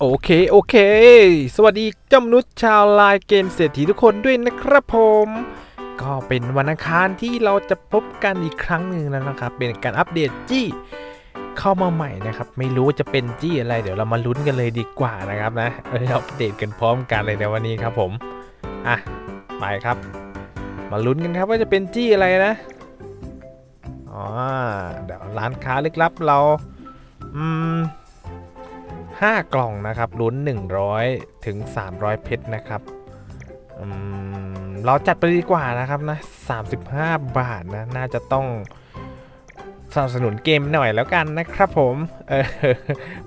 โอเคโอเค สวัสดีเจ้ามนุษย์ชาวไลน์เกมเศรษฐีทุกคนด้วยนะครับผม ก็เป็นวันอังคารที่เราจะพบกันอีกครั้งหนึ่งแล้วนะครับ เป็นการอัปเดตจี้เข้ามาใหม่นะครับ ไม่รู้จะเป็นจี้อะไร เดี๋ยวเรามาลุ้นกันเลยดีกว่านะครับนะเอออัปเดตกันพร้อมกันเลยในวันนี้ครับผมอะไปครับ มาลุ้นกันครับว่าจะเป็นจี้อะไรนะอ๋อเดี๋ยวร้านค้าลึกลับเรา อืม 5 กล่องนะครับลุ้น 100 ถึง 300 เพชรนะครับเราจัดไปดีกว่านะครับนะ 35 บาทนะ น่าจะต้องสนับสนุนเกมหน่อยแล้วกันนะครับผมเออ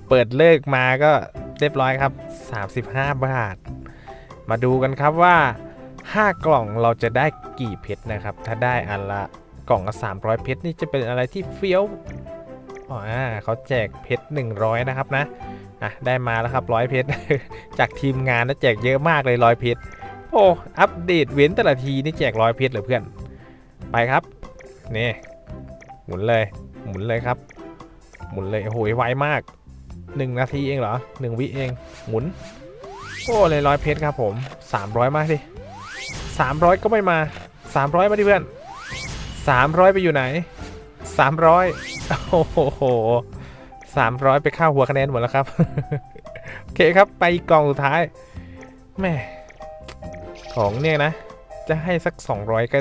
เปิดเลิกมาก็เรียบร้อยครับ 35 บาท มาดูกันครับว่า 5 กล่องเราจะได้กี่เพชรนะครับ ถ้าได้อันละกล่องละ300 เพชรนี่จะเป็นอะไรที่เฟี้ยวอ๋อเขาแจกเพชร100 นะครับนะ อะได้มาแล้วครับร้อยเพชร จากทีมงานนะแจกเยอะมากเลยร้อยเพชร โอ้อัปเดตเว้นแต่ละทีนี่แจกร้อยเพชรเหรอเพื่อน ไปครับนี่หมุนเลย หมุนเลยครับ หมุนเลยโอ้โหไวมากหนึ่งนาทีเองเหรอหนึ่งวิเองหมุนโอ้เลยร้อยเพชรครับผมสามร้อยมาสิสามร้อยก็ไม่มาสามร้อยมาดิเพื่อนสามร้อยไปอยู่ไหนสามร้อยโอ้โห สามร้อยไปค่าหัวคะแนนหมดแล้วครับ โอเคครับไปกล่องสุดท้ายแม่ของเนี่ยนะ จะให้สัก 200 ก็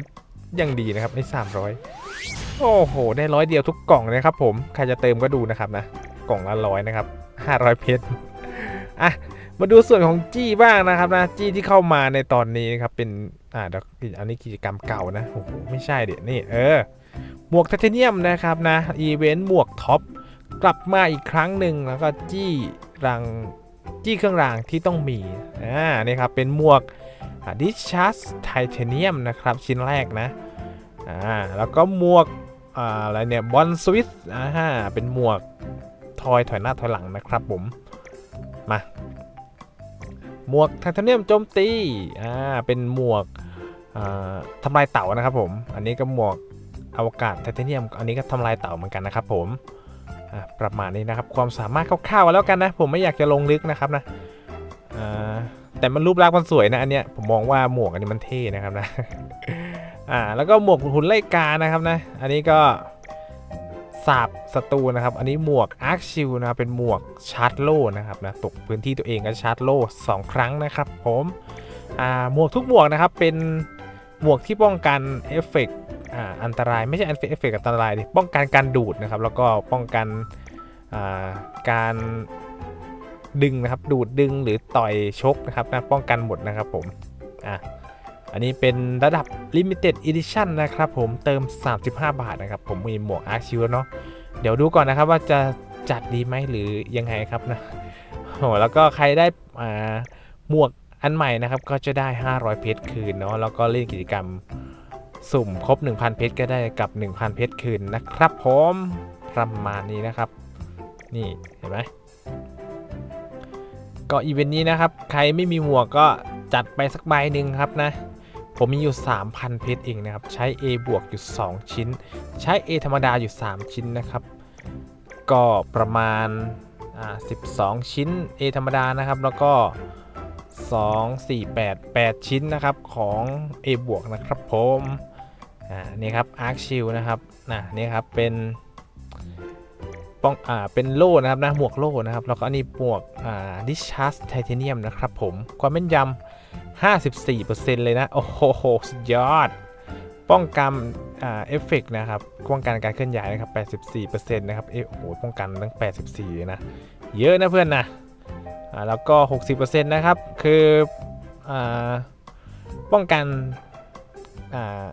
ยังดีนะครับ ไม่ 300 โอ้โห ได้ร้อยเดียวทุกกล่องเลยครับผม ใครจะเติมก็ดูนะครับนะ กล่องละร้อยนะครับ 500 เพชรอะมาดูส่วนของจี้บ้างนะครับนะ จี้ที่เข้ามาในตอนนี้นะครับเป็นอ่าเดี๋ยวอันนี้กิจกรรมเก่านะโอ้โหไม่ใช่เดี๋ยวนี่เออหมวกไทเทเนียมนะครับนะอีเวนต์หมวกท็อป กลับมาอีกครั้งหนึ่งแล้วก็จี้รังจี้เครื่องรางที่ต้องมีอ่านี่ครับเป็นหมวกดิชัสไทเทเนียมนะครับชิ้นแรกนะอ่าแล้วก็หมวกอ่าอะไรเนี่ยบอลสวิสอ่าเป็นหมวกทอยถอยหน้าถอยหลังนะครับผมมาหมวกไทเทเนียมโจมตีอ่าเป็นหมวกอ่าทำลายเต่านะครับผม อันนี้ก็หมวกอวกาศไทเทเนียม อันนี้ก็ทำลายเต่าเหมือนกันนะครับผม ประมาณนี้นะครับ ความสามารถคร่าวๆแล้วกันนะ ผมไม่อยากจะลงลึกนะครับนะแต่มันรูปลักษณ์มันสวยนะอันเนี้ยผมมองว่าหมวกอันนี้มันเท่นะครับนะอ่าแล้วก็หมวกหุ่นไล่กานะครับนะ อันนี้ก็สาบศัตรูนะครับ อันนี้หมวกอาร์คชิลนะเป็นหมวกชาร์จโล่นะครับนะตกพื้นที่ตัวเองก็ชาร์จโล่สองครั้งนะครับ ผมอ่าหมวกทุกหมวกนะครับเป็นหมวกที่ป้องกันเอฟเฟกต์ อ่าอันตรายไม่ใช่อันเอฟเฟกต์อันตรายดิป้องกันการดูดนะครับ แล้วก็ป้องกันอ่าการดึงนะครับ ดูดดึงหรือต่อยชกนะครับนะป้องกันหมดนะครับผมอะอันนี้เป็นระดับ Limited Edition นะครับผมเติม 35 บาทนะครับ ผมมีหมวกอาร์ชิวเนาะเดี๋ยวดูก่อนนะครับว่าจะจัดดีไหมหรือยังไงครับนะโอ้แล้วก็ใครได้อ่าหมวกอันใหม่นะครับ ก็จะได้ 500 เพชรคืนเนาะแล้วก็เล่นกิจกรรม สุ่มครบ 1,000 เพชรก็ได้กับ 1,000 เพชรคืนนะครับผมประมาณนี้นะครับ นี่เห็นไหมก็อีเวนต์นี้นะครับ ใครไม่มีหมวกก็จัดไปสักใบหนึ่งครับนะ ผมมีอยู่ 3,000 เพชรเองนะครับ ใช้ A บวกอยู่ 2 ชิ้น ใช้ A ธรรมดาอยู่ 3 ชิ้นนะครับ ก็ประมาณอ่า12 ชิ้น A ธรรมดานะครับ แล้วก็ 2 4 8 8 ชิ้นนะครับของ A บวกนะครับผม อ่านี่ครับ Arc Shield นะครับนะนี่ครับเป็นป้องอ่าเป็นโล่นะครับนะหมวกโล่นะครับแล้วก็อันนี้หมวกอ่า Discharge Titanium นะครับผมความแม่นยำ54%เลยนะ โอ้โหสุดยอด ป้องกันอ่าเอฟเฟกนะครับป้องกันการเคลื่อนย้ายนะครับ84%นะครับเอโอ้โหป้องกันตั้ง 84 นะ เยอะนะเพื่อนนะอ่าแล้วก็ 60%นะครับคืออ่าป้องกันอ่า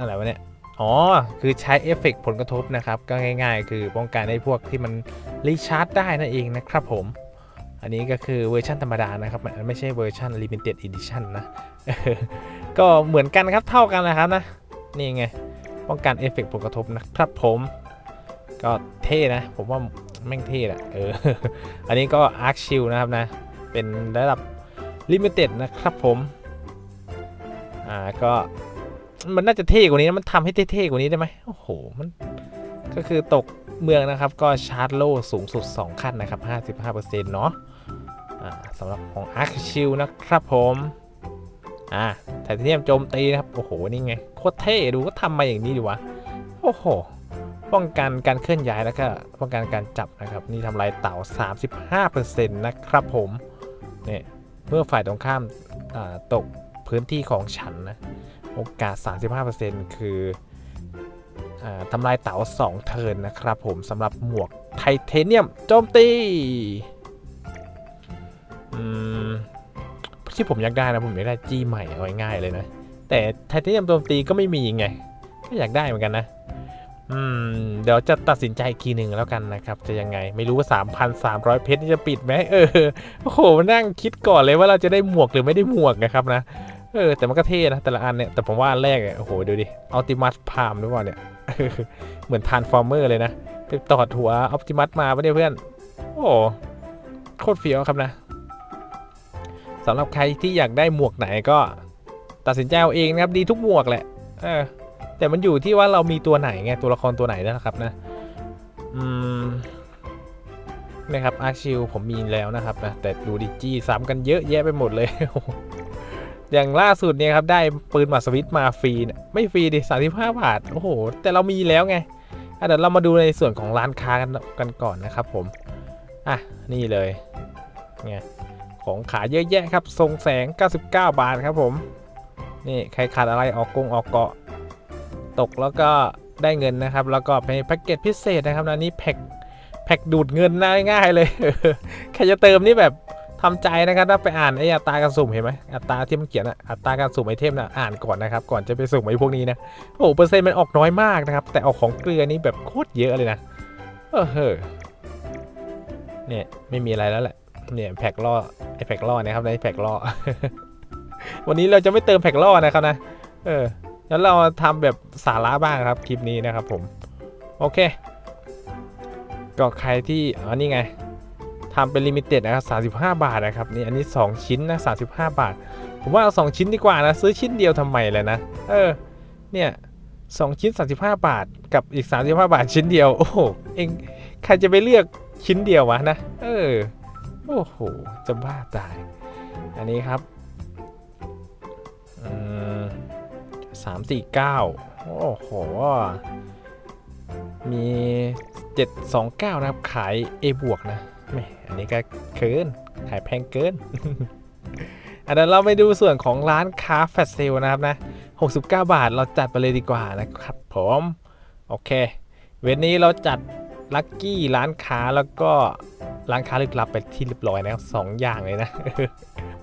อะไรวะเนี่ย อ๋อ คือใช้เอฟเฟกต์ผลกระทบนะครับ ก็ง่าย ๆ คือป้องกันให้พวกที่มันรีชาร์จได้นั่นเองนะครับผม อันนี้ก็คือเวอร์ชันธรรมดานะครับมันไม่ใช่เวอร์ชัน Limited Edition นะ ก็เหมือนกันครับเท่ากันนะครับนะ นี่ไง ป้องกันเอฟเฟกต์ผลกระทบนะครับผม ก็เท่นะ ผมว่าแม่งเท่อะเออ อันนี้ก็ Arc Shield นะครับนะ เป็นระดับ Limited นะครับผม อ่า ก็ มันน่าจะเท่กว่านี้นะมันทำให้เท่ๆกว่านี้ได้ไหมโอ้โหมันก็คือตกเมืองนะครับก็ชาร์จโล่สูงสุด 2 ขั้นนะครับ 55%เนาะอ่าสำหรับของ Arc Shield นะครับผมอ่าไทเทเนียมโจมตีนะครับ โอ้โห นี่ไง โคตรเท่ดูก็ทำมาอย่างนี้ดีวะ โอ้โห ป้องกันการเคลื่อนย้ายแล้วก็ป้องกันการจับนะครับ นี่ทำลายเต่า 35%นะครับผมเนี่ยเมื่อฝ่ายตรงข้ามอ่าตกพื้นที่ของฉันนะ โอกาส 35%คืออทำลายเต๋า2 เทินนะครับผมสำหรับหมวกไทเทเนียมโจมตีอืมที่ผมอยากได้นะ ผมอยากได้จี้ใหม่เอาง่ายๆเลยนะ แต่ไทเทเนียมโจมตีก็ไม่มีไง ก็อยากได้เหมือนกันนะ อืม เดี๋ยวจะตัดสินใจอีกทีหนึ่งแล้วกันนะครับ จะยังไงไม่รู้ว่า 3,300 เพชรจะปิดไหมเออโอ้โหนั่งคิดก่อนเลยว่าเราจะได้หมวกหรือไม่ได้หมวกนะครับนะ เออแต่มันก็เท่นะแต่ละอันเนี่ยแต่ผมว่าอันแรกเนี่ยโอ้โหดูดิออ t ติมัสพามหรือเปล่าเนี่ยเหมือนทานฟอร์เมอร์เลยนะไปตอดหัวออ t ติมัสมาปะเนี่ยเพื่อน โอ้โหโคตรเฟี้ยวครับนะสำหรับใครที่อยากได้หมวกไหนก็ ตัดสินใจเอาเองนะครับดีทุกหมวกแหละเออแต่มันอยู่ที่ว่าเรามีตัวไหนไงตัวละครตัวไหนนะครับนะอืมนะครับอาชิลผมมีแล้วนะครับนะแต่ดูดิจี้ซ้ำกันเยอะแยะไปหมดเลย อย่างล่าสุดเนี่ยครับได้ปืนหมาสวิตมาฟรีเนี่ยไม่ฟรีดิ35บห้าบาท โอ้โห แต่เรามีแล้วไงเดี๋ยวเรามาดูในส่วนของร้านค้ากันกันก่อนนะครับผม อะ นี่เลยไงของขายเยอะแยะครับ ทรงแสง 99 บาทครับผม นี่ใครขาดอะไรออกกงออกเกาะ ตกแล้วก็ได้เงินนะครับ แล้วก็เป็นแพ็กเกจพิเศษนะครับนะนี่แพ็กแพ็กดูดเงินง่ายๆเลยใครจะเติมนี่แบบ ทำใจนะครับถ้าไปอ่านไอ้อัตราการสุ่มเห็นไหมอัตราที่มันเขียนอะอัตราการสุ่มไอเทมนะอ่านก่อนนะครับ ก่อนจะไปสุ่มไอ้พวกนี้นะโอ้โหเปอร์เซ็นต์มันออกน้อยมากนะครับ แต่ออกของเกลือนี่แบบโคตรเยอะเลยนะเออเฮ้อเนี่ยไม่มีอะไรแล้วแหละเนี่ยแพ็กล่อไอแพ็กล่อเนะครับในแพ็กล่อวันนี้เราจะไม่เติมแพ็กล่อนะครับนะเออแล้วเราทำแบบสาระบ้างครับคลิปนี้นะครับผมโอเค ก็ใครที่อ๋อนี่ไง ทำเป็นลิมิเต็ดนะครับ 35 บาทนะครับนี่อันนี้ 2 ชิ้นนะ 35 บาท ผมว่าเอา2ชิ้นดีกว่านะ ซื้อชิ้นเดียวทำไมเลยนะ เออ เนี่ย2ชิ้น 35 บาท กับอีก 35 บาทชิ้นเดียว โอ้โห เองใครจะไปเลือกชิ้นเดียววะนะ เออ โอ้โห จะบ้าตาย อันนี้ครับสามสี่เก้าโอ้โห มี 729 นะครับ ขาย A บวกนะ แม่อันนี้ก็เกินขายแพงเกิน อันนั้นเราไปดูส่วนของร้านค้าแฟชเซลนะครับนะ 69 บาทเราจัดไปเลยดีกว่านะครับผม โอเค เวันนี้เราจัดลัคกี้ร้านค้าแล้วก็ร้านค้าลึกลับไปที่เรียบร้อยนะสองอย่างเลยนะ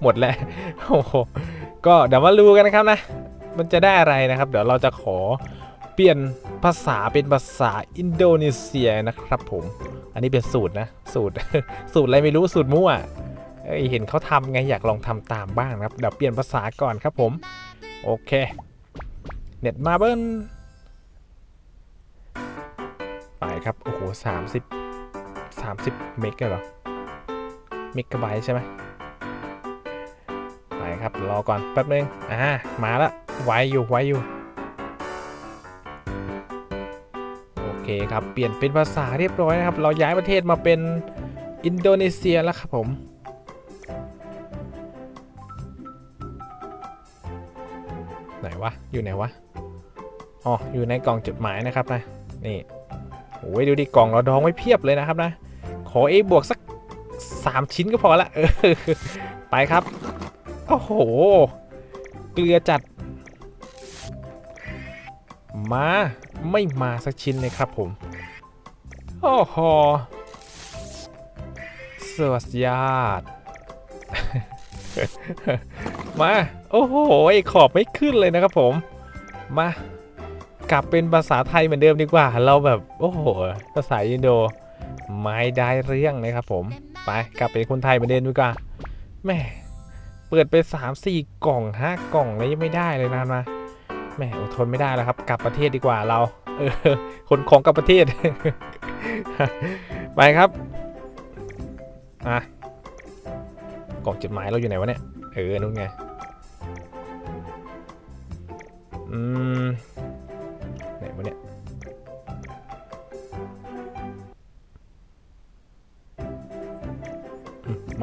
หมดแล้วโอ้โหก็เดี๋ยวมาดูกันนะครับนะ มันจะได้อะไรนะครับ เดี๋ยวเราจะขอ เปลี่ยนภาษาเป็นภาษาอินโดนีเซียนะครับผม อันนี้เป็นสูตรนะ สูตร สูตรอะไรไม่รู้สูตรมั่วเอ้ยเห็นเขาทำไงอยากลองทำตามบ้างนะครับเดี๋ยวเปลี่ยนภาษาก่อนครับผม โอเค เน็ตมาเบิ้ลไปครับ โอ้โหสามสิบสามสิบเมกเหรอเมกะไบต์ใช่ไหมไปครับ รอก่อนแป๊บนึง อ่า มาล้วไวอยู่ไวอยู่ เคครับ เปลี่ยนเป็นภาษาเรียบร้อยนะครับ เราย้ายประเทศมาเป็นอินโดนีเซียแล้วครับผม ไหนวะ อยู่ไหนวะ อ๋อ อยู่ในกล่องจดหมายนะครับนะ นี่โอ้ยดูดิกล่องเราดองไว้เพียบเลยนะครับนะ ขอ A บวกสัก 3 ชิ้นก็พอละเออไปครับ โอ้โห เกลือจัด มา ไม่มาสักชิ้นเลยครับผม โอ้โหสวัสดีมา โอ้โหขอบไม่ขึ้นเลยนะครับผม มากลับเป็นภาษาไทยเหมือนเดิมดีกว่า เราแบบโอ้โห ภาษาอินโด ไม่ได้เรื่องนะครับผม ไปกลับเป็นคนไทยเหมือนเดิมดีกว่าแม่เปิดไป 3 4 กล่อง5กล่องแล้วยังไม่ได้เลยนะมา แหมอดทนไม่ได้แล้วครับ กลับประเทศดีกว่าเราคนของกลับประเทศ ไปครับอะกล่องจดหมายเราอยู่ไหนวะเนี่ย เออนู่นไง อืม ไหนวะเนี่ย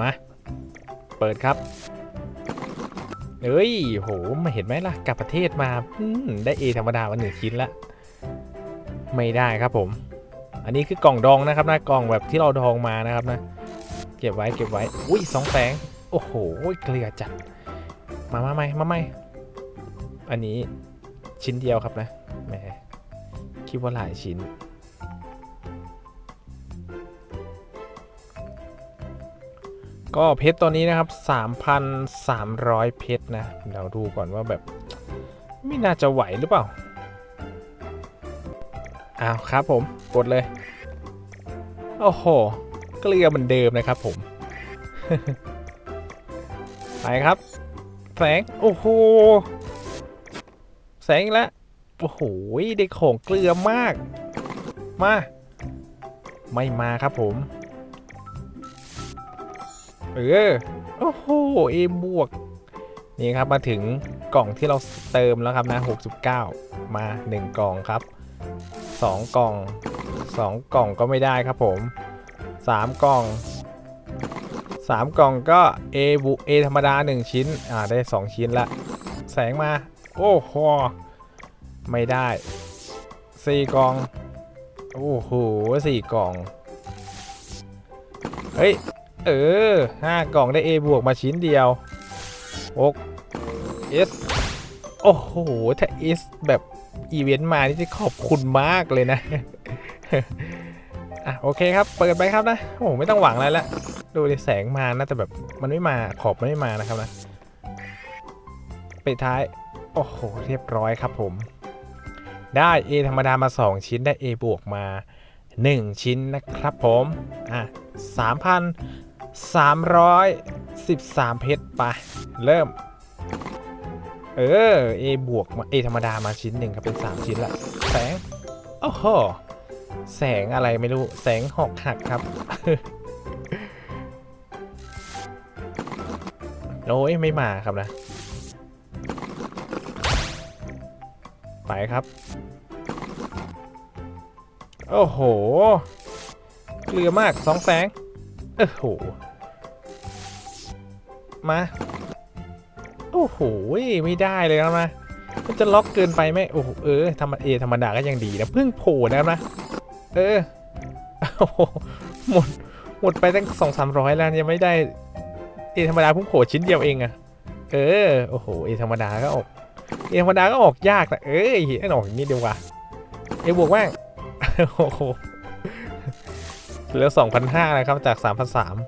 มา เปิดครับ เอ้ยโหมาเห็นไหมล่ะกลับประเทศมาอได้ A ธรรมดามาหนึ่งชิ้นละไม่ได้ครับผม อันนี้คือกล่องดองนะครับนะกล่องแบบที่เราดองมานะครับนะ เก็บไว้เก็บไว้อุ้ยสองแสงโอ้โหเกลือจัดมามาไหมมาไหมอันนี้ชิ้นเดียวครับนะแหมคิดว่าหลายชิ้น ก็เพชรตัวนี้นะครับ 3,300 เพชรนะเดี๋ยวดูก่อนว่าแบบ ไม่น่าจะไหวหรือเปล่า อ้าวครับผมกดเลย โอ้โห เกลือเหมือนเดิมนะครับผม ไปครับ แสง โอ้โห แสงแล้วโอ้โหได้ของเกลือมาก มา ไม่มาครับผม เออ โอ้โหเอบวก นี่ครับมาถึงกล่องที่เราเติมแล้วครับนะ 69 มา 1 กล่องครับ 2 กล่อง 2 กล่องก็ไม่ได้ครับผม 3 กล่อง 3 กล่องก็ A บุ A ธรรมดา 1 ชิ้น อ่า ได้ 2 ชิ้นละ แสงมา โอ้โห ไม่ได้ 4 กล่อง โอ้โห 4 กล่อง เฮ้ย เออห้ากล่องได้ A บวกมาชิ้นเดียว 6 S โอ้โห ถ้า S แบบอีเวนต์มานี่จะขอบคุณมากเลยนะ อะ โอเคครับ เปิดไปครับนะ โอ้ไม่ต้องหวังอะไรละ ดูดิแสงมานะแต่แบบมันไม่มาขอบมันไม่มานะครับนะไปดท้าย โอ้โห เรียบร้อยครับผม ได้ A ธรรมดามา 2 ชิ้นได้ A บวกมา 1 ชิ้นนะครับผม อะ 313 เพชรไปเริ่ม เออ A บวกมา A ธรรมดามาชิ้นหนึ่งครับเป็น 3 ชิ้นละ แสง โอ้โห แสงอะไรไม่รู้ แสงหอกหักครับ โอ้ย ไม่มาครับนะ ไปครับ โอ้โห เกลือมากสองแสง โอ้โห มา โอ้โห ไม่ได้เลยนะนะมันจะล็อกเกินไปไหมโอ้โห เออธรรมเอธรรมดาก็ยังดีนะเพิ่งโผล่นะครับนะ เออโอ้โหหมด หมดไปตั้งสองสามร้อยแล้วยังไม่ได้ เอธรรมดาเพิ่งโผล่ชิ้นเดียวเองอะเออ โอ้โห เอธรรมดาก็ออก เอธรรมดาก็ออกยากนะเอ้ยไอ้ออกอย่างนี้เดีกว่าเอบวกแม่งโอ้โห เหลือ 2,500 นะครับ จาก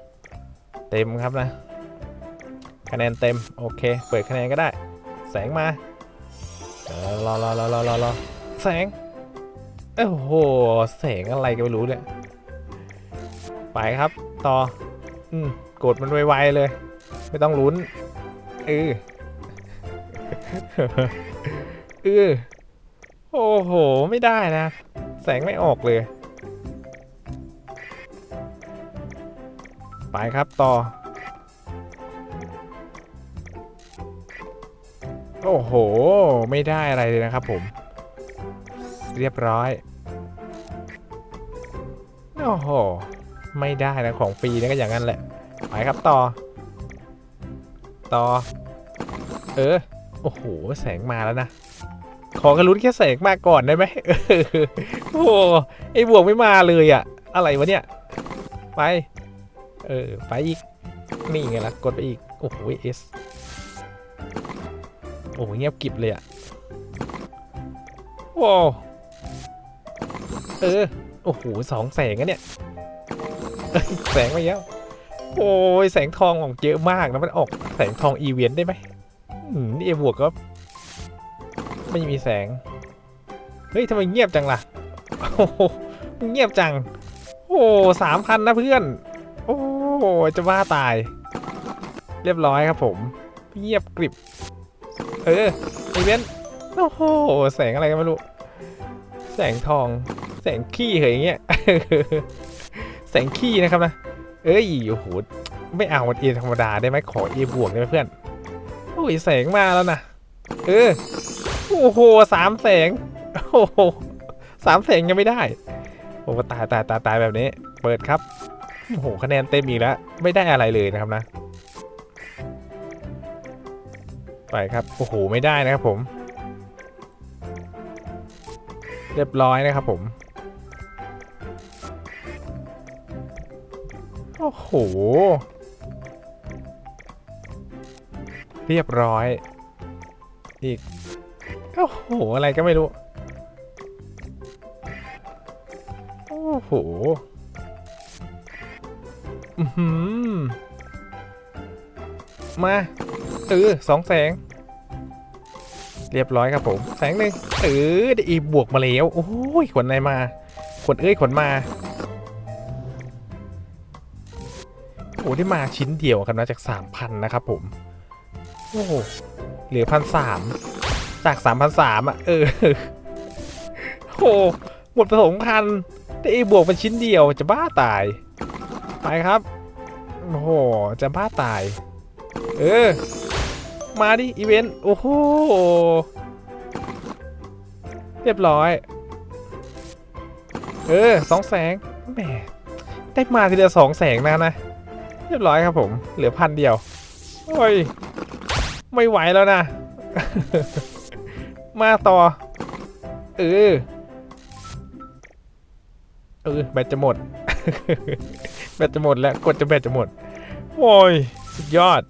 3,300 เต็มครับนะ คะแนนเต็ม โอเค เปิดคะแนนก็ได้ แสงมา เออรอรอรอรอรอรอแสง โอ้โห แสงอะไรก็ไม่รู้เนี่ยไปครับ ต่อ อืมกดมันไวๆเลย ไม่ต้องลุ้นเออเออโอ้โห ไม่ได้นะ แสงไม่ออกเลย ไปครับต่อ โอ้โห ไม่ได้อะไรเลยนะครับผม เรียบร้อย โอ้โห ไม่ได้นะของฟรีนะก็อย่างนั้นแหละ ไปครับต่อ ต่อ เออ โอ้โห แสงมาแล้วนะขอกระลุ้นแค่แสงมาก่อนได้ไหมโอ้โหไอ้บวกไม่มาเลยอะ อะไรวะเนี่ย ไป เออ ไปอีก นี่ไงล่ะ กดไปอีก โอ้โหเอสโอ้โหเงียบกิบเลยอะโอ้เออ โอ้โหสองแสงอะเนี่ย แสงมาแล้วโอ้ย แสงทองออกเยอะมากนะมันออกแสงทองอีเวนต์ได้ไหมนี่เอบวกก็ ไม่มีแสง เฮ้ยทำไมเงียบจังล่ะ โอ้โหเงียบจัง โอ้สามพันนะเพื่อน จะว่าตาย เรียบร้อยครับผมเงียบกริบ เอออีเวนโอ้โห แสงอะไรกันไม่รู้ แสงทอง แสงขี้เหยอย่างเงี้ย แสงขี้นะครับนะ เอ้ย โอ้โห ไม่เอาเอธรรมดาได้ไหมขอเอบวกได้ไหมเพื่อน โอ้ย แสงมาแล้วนะ เออ โอ้โห สามแสง โอ้โห สามแสงยังไม่ได้ โอ้ตายตายตายตายแบบนี้ เปิดครับ โอ้โหคะแนนเต็มอีกแล้ว ไม่ได้อะไรเลยนะครับนะ ไปครับ โอ้โห ไม่ได้นะครับผม เรียบร้อยนะครับผม โอ้โห เรียบร้อย อีก โอ้โห อะไรก็ไม่รู้ โอ้โห มาเออสองแสง เรียบร้อยครับผม แสงหนึ่งเออได้อีบวกมาแล้ว โอ้ยขนอะไรมา ขนเอ้ยขนมา โอ้ได้มาชิ้นเดียวครับนะจาก3,000นนะครับผม โอ้เหลือพันสามจาก3 0 0 3อะ เออ โอ้หมดประสงค์พันได้อีบวกเป็นชิ้นเดียวจะบ้าตาย ไปครับ โอ้โห จะบ้าตาย เออ มาดิ อีเวนต์ โอ้โห เรียบร้อย เออสองแสงแหมได้มาทีเดียวสองแสงนะนะ เรียบร้อยครับผม เหลือพันเดียว โอ้ย ไม่ไหวแล้วนะ มาต่อ เออ เออ แบตจะหมด แบตจะหมดแล้วกดจะแบตจะหมด โอ้ย สุดยอด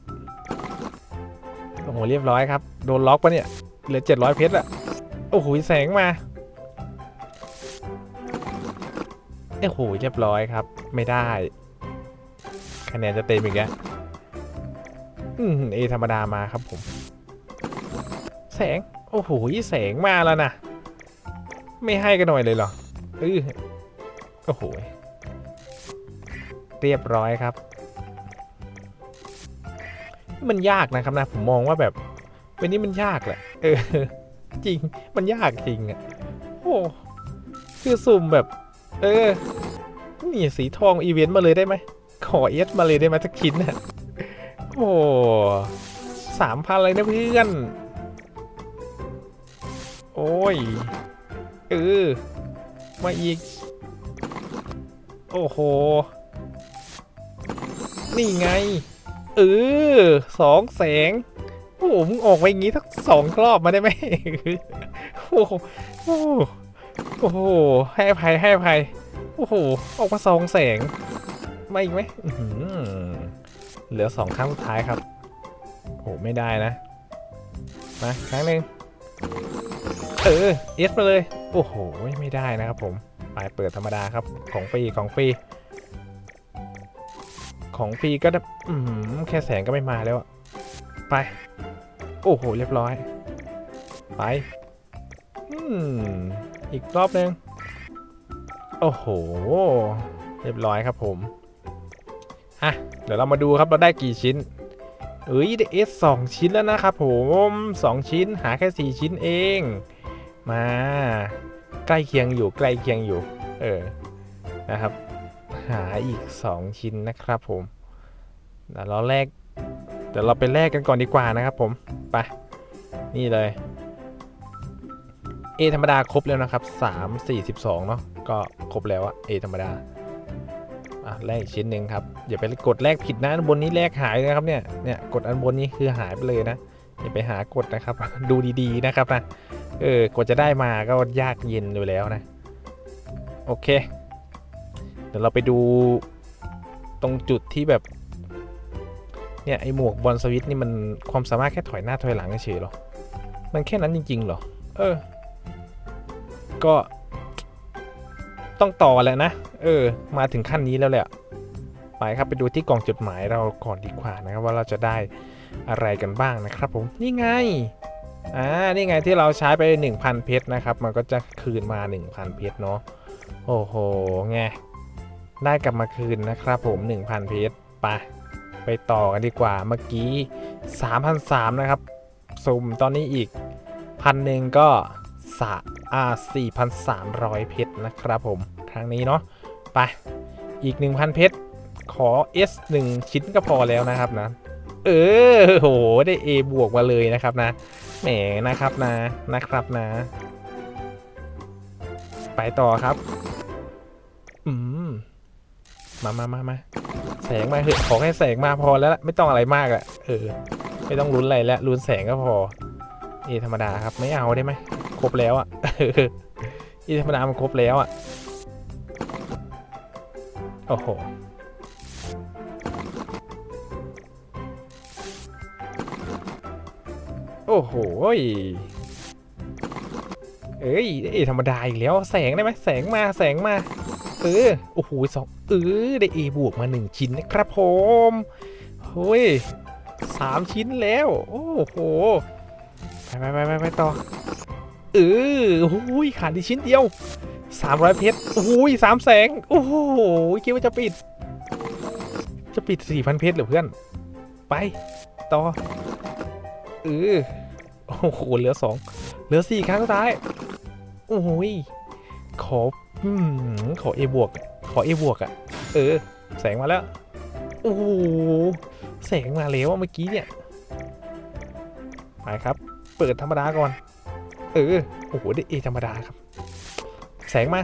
โอ้โห เรียบร้อยครับ โดนล็อกปะเนี่ย เหลือ 700 เพชรอะโอ้โห แสงมา โอ้โห เรียบร้อยครับ ไม่ได้ คะแนนจะเต็มอีกแล้วอืมเอธรรมดามาครับผม แสง โอ้โหแสงมาแล้วนะ ไม่ให้กันหน่อยเลยเหรอเออโอ้โห เรียบร้อยครับ มันยากนะครับนะผมมองว่าแบบวันนี้มันยากแหละเออจริงมันยากจริงอะโอ้คือสุ่มแบบ เออนี่สีทองอีเวนต์มาเลยได้ไหมขอเอสมาเลยได้ไหมสักชิ้นน่ะโอ้สามพันเลยนะเพื่อน โอ้ย เออ มาอีก โอ้โห นี่ไง เออสองแสง โอ้โหมึงออกไปอย่างงี้ทักสองรอบมาได้ไหมโอ้โหโอ้โหโอ้โหให้อภัยให้อภัยโอ้โห ออกมาสองแสงมาอีกไหมเหลือสองครั้งสุดท้ายครับ โอ้โหไม่ได้นะ มาครั้งหนึ่งเออเอสมาเลย โอ้โห ไม่ได้นะครับผม ไปเปิดธรรมดาครับ ของฟรีของฟรี ของฟรีก็ได้อือหือแค่แสงก็ไม่มาแล้วอะไป โอ้โห เรียบร้อย ไปอืมอีกรอบหนึง โอ้โห เรียบร้อยครับผม อะ เดี๋ยวเรามาดูครับเราได้กี่ชิ้นเอ้ยได้เอสสองชิ้นแล้วนะครับผมสองชิ้นหาแค่สี่ชิ้นเอง มา ใกล้เคียงอยู่ใกล้เคียงอยู่ เออ นะครับ หาอีก 2 ชิ้นนะครับผมเดี๋ยวเราแลกเดี๋ยวเราไปแลกกันก่อนดีกว่านะครับผม ไป นี่เลย A ธรรมดาครบแล้วนะครับ 3 42เนาะก็ครบแล้วอะ A ธรรมดาอะแลกอีกชิ้นหนึ่งครับอย่าไปกดแลกผิดนะอันบนนี้แลกหายนะครับเนี่ยเนี่ยกดอันบนนี้คือหายไปเลยนะอย่าไปหากดนะครับ ดูดีๆนะครับนะเออกว่าจะได้มาก็ยากเย็นอยู่แล้วนะ โอเค ดี๋ยวเราไปดูตรงจุดที่แบบ เนี่ยไอหมวกบอลสวิตนี่มันความสามารถแค่ถอยหน้าถอยหลังเฉยหรอ มันแค่นั้นจริง ๆ หรอ เออ ก็ต้องต่อแหละนะ เออ มาถึงขั้นนี้แล้วแหละไปครับไปดูที่กล่องจดหมายเราก่อนดีกว่านะครับว่าเราจะได้อะไรกันบ้างนะครับผม นี่ไง อ่า นี่ไงที่เราใช้ไป 1,000 เพชรนะครับ มันก็จะคืนมา 1,000 เพชรเนาะ โอ้โห ไง ได้กลับมาคืนนะครับผม 1,000 เพชรไปไปต่อกันดีกว่าเมื่อกี้3,300นะครับ สุ่มตอนนี้อีกพันหนึ่งก็สะอ่า4,300 เพชรนะครับผม ครั้งนี้เนาะไปอีก 1,000 เพชร ขอ S 1 ชิ้นก็พอแล้วนะครับนะ เออโห ได้ A บวกมาเลยนะครับนะ แหมนะครับนะ นะครับนะ ไปต่อครับ อืม มามามามาแสงมาเหอะขอแค่แสงมาพอแล้วละไม่ต้องอะไรมากอะเออ ไม่ต้องลุ้นอะไรแล้วลุ้นแสงก็พอเอธรรมดาครับไม่เอาได้ไหมครบแล้วอะเออธรรมดามันครบแล้วอะโอ้โหโอ้โห เอ้ยเอธรรมดาอีกแล้ว แสงได้ไหมแสงมา แสงมา เออ โอ้โหสอง เออได้เอบวกมาหนึ่งชิ้นนะครับผมเฮ้ยสามชิ้นแล้ว โอ้โห ไปไปไปไปไปต่อ เออโอ้ยขาดอีกชิ้นเดียวสามร้อยเพชรโอ้ยสามแสง โอ้โห คิดว่าจะปิด จะปิดสี่พันเพชรเหรือเพื่อน ไป ต่อ เออ โอ้โห เหลือสองเหลือสี่ครั้งสุดท้าย โอ้ย ขออืมขอเอบวก อเอบวกอะ่ะ เออ แสงมาแล้ว โอ้โห แสงมาแล้วเมื่อกี้เนี่ย ไปครับ เปิดธรรมดาก่อน เออ โอ้โห ได้เอธรรมดาครับ แสงมา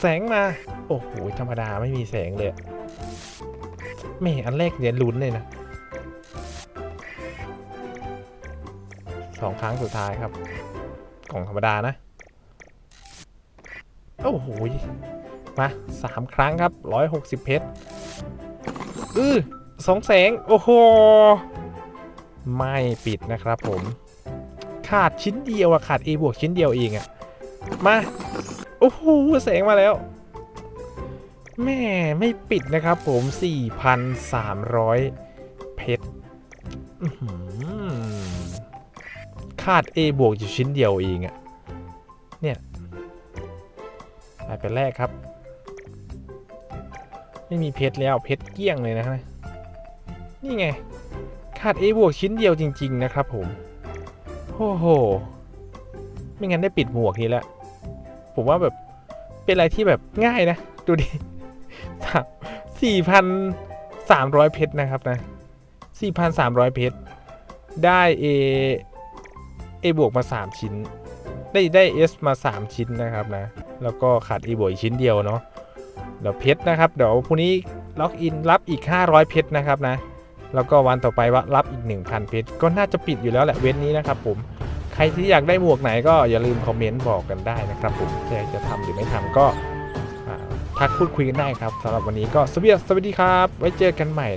แสงมา โอ้โห ธรรมดาไม่มีแสงเลยอะแม่อันแรกเนี่ยลุ้นเลยนะสองครั้งสุดท้ายครับ กล่องธรรมดานะ โอ้โหมาสามครั้งครับร้อยหกสิบเพชรอือสองแสง โอ้โห ไม่ปิดนะครับผม ขาดชิ้นเดียวอะขาด A บวกชิ้นเดียวเองอะมา โอ้โห แสงมาแล้ว แม่ไม่ปิดนะครับผม 4,300 เพชรอื้อหือขาด A บวกอยู่ชิ้นเดียวเองอะเนี่ย ไปเป็นแรกครับ ไม่มีเพชรแล้วเพชรเกี้ยงเลยนะนี่ไงขาด A บวกชิ้นเดียวจริง ๆ นะครับผมโอ้โห ไม่งั้นได้ปิดหมวกนี้แล้ว ผมว่าแบบเป็นอะไรที่แบบง่ายนะ ดูดิสี่พันสามร้อยเพชรนะครับนะสี่พันสามร้อยเพชร ได้ A A บวกมา3ชิ้น ได้ได้ S มา3ชิ้นนะครับนะ แล้วก็ขาด A บวกอีกชิ้นเดียวเนาะเดี๋ยวเพชรนะครับ เดี๋ยวพรุ่งนี้ล็อกอินรับอีก 500 เพชรนะครับนะ แล้วก็วันต่อไปว่ารับอีก 1,000 เพชรก็น่าจะปิดอยู่แล้วแหละเว้นนี้นะครับผมใครที่อยากได้หมวกไหนก็อย่าลืมคอมเมนต์บอกกันได้นะครับผมอยากจะทำหรือไม่ทำก็ทักพูดคุยกันได้ครับสำหรับวันนี้ก็สวัสดีสวัสดีครับ ไว้เจอกันใหม่